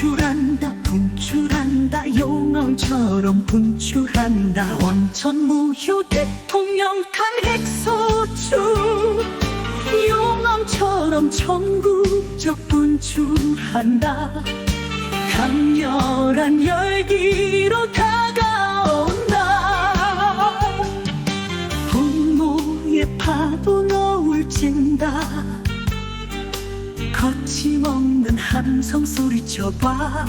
분출한다 분출한다 용언처럼 분출한다. 원천 무효 대통령 탄핵 소추. 용언처럼 전국적 분출한다. 강렬한 열기로 다가온다. 분노의 파도 너울 찐다. 거침없는 함성 소리쳐봐.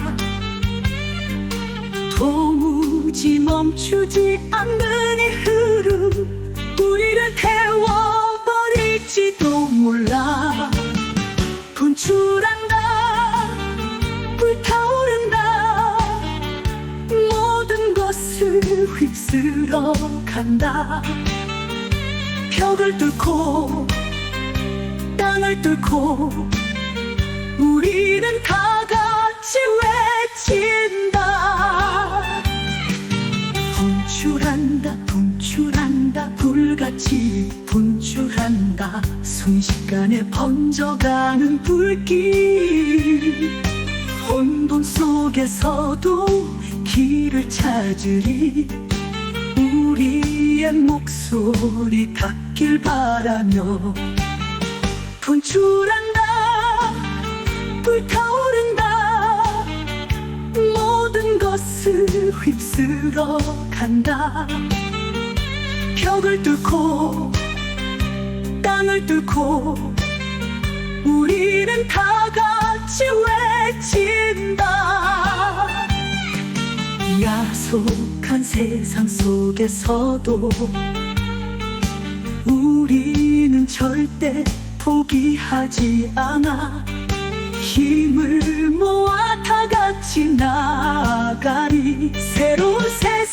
도무지 멈추지 않는 이 흐름 우리를 태워버릴지도 몰라. 분출한다 불타오른다 모든 것을 휩쓸어 간다. 벽을 뚫고 땅을 뚫고 우리는 다 같이 외친다. 분출한다 분출한다 불같이 분출한다. 순식간에 번져가는 불길. 혼돈 속에서도 길을 찾으리. 우리의 목소리 닿길 바라며 분출한다 불타오른다. 모든 것을 휩쓸어 간다. 벽을 뚫고 땅을 뚫고 우리는 다 같이 외친다. 야속한 세상 속에서도 우리는 절대 포기하지 않아 힘을 모아 다 같이 나가리. 새로운 세상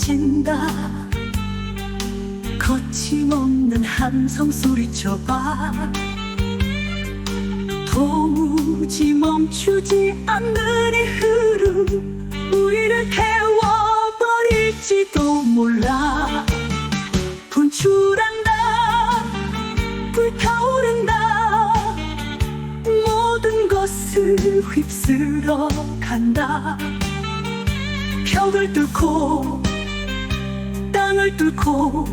찐다. 거침없는 함성 소리쳐봐. 도무지 멈추지 않는 이 흐름 우리를 태워버릴지도 몰라. 분출한다 불타오른다. 모든 것을 휩쓸어 간다. 벽을 뚫고 땅을 뚫고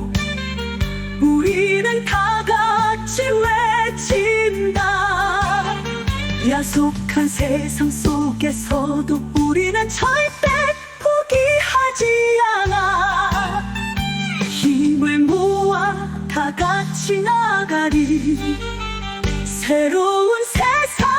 우리는 다 같이 외친다. 야속한 세상 속에서도 우리는 절대 포기하지 않아. 힘을 모아 다 같이 나가리. 새로운 세상